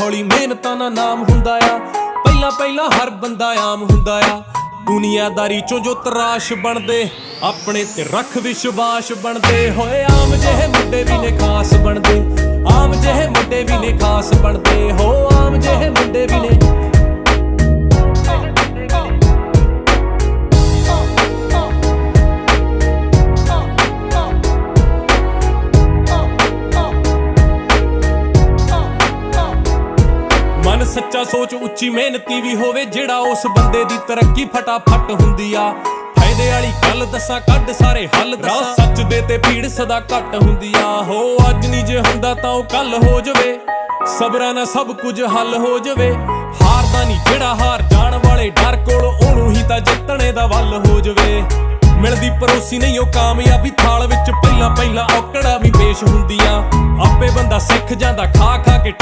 ਹੌਲੀ ਮਿਹਨਤਾਂ ਨਾਲ ਨਾਮ ਹੁੰਦਾ ਆ। ਪਹਿਲਾਂ ਪਹਿਲਾਂ ਹਰ ਬੰਦਾ ਆਮ ਹੁੰਦਾ ਆ। ਦੁਨੀਆਦਾਰੀ ਚੋਂ ਜੋ ਤਰਾਸ਼ ਬਣਦੇ, ਆਪਣੇ ਤੇ ਰੱਖ ਵਿਸ਼ਵਾਸ ਬਣਦੇ। ਹੋਏ ਆਮ ਜਿਹੇ ਮੁੰਡੇ ਵੀ ਨੇ ਖਾਸ ਬਣਦੇ, ਆਮ ਜਿਹੇ ਮੁੰਡੇ ਵੀ ਨੇ ਖਾਸ ਬਣਦੇ। ਸੱਚਾ ਸੋਚ ਉੱਚੀ ਮਿਹਨਤੀ ਵੀ ਹੋਵੇ, ਜਿਹੜਾ ਉਸ ਬੰਦੇ ਦੀ ਤਰੱਕੀ ਫਟਾਫਟ ਹੁੰਦੀ ਆ। ਫਾਇਦੇ ਵਾਲੀ ਗੱਲ ਦੱਸਾਂ, ਕੱਢ ਸਾਰੇ ਹੱਲ ਦੱਸਾਂ। ਸੱਚ ਦੇ ਤੇ ਭੀੜ ਸਦਾ ਘੱਟ ਹੁੰਦੀ ਆ। ਹੋ, ਅੱਜ ਨਹੀਂ ਜੇ ਹੁੰਦਾ ਤਾਂ ਉਹ ਕੱਲ ਹੋ ਜਵੇ। ਸਬਰਾਂ ਨਾਲ ਸਭ ਕੁਝ ਹੱਲ ਹੋ ਜਵੇ। ਹਾਰਦਾ ਨਹੀਂ ਜਿਹੜਾ ਹਾਰ ਜਾਣ ਵਾਲੇ, ਡਰ ਕੋਲ ਉਹਨੂੰ ਹੀ ਤਾਂ ਜਿੱਤਣੇ ਦਾ ਵੱਲ ਹੋ ਜਾਵੇ। ਮਿਲਦੀ ਪਰੋਸੀ ਨਹੀਂ ਉਹ ਕਾਮਯਾਬੀ, ਥਾਲ ਵਿੱਚ ਪਹਿਲਾਂ ਪਹਿਲਾਂ ਔਕੜਾ ਵੀ ਪੇਸ਼ ਹੁੰਦੀ ਆ ਆਪੇ ਬੰਦਾ ਸਿੱਖ ਜਾਂਦਾ ਖਾ ਖਾ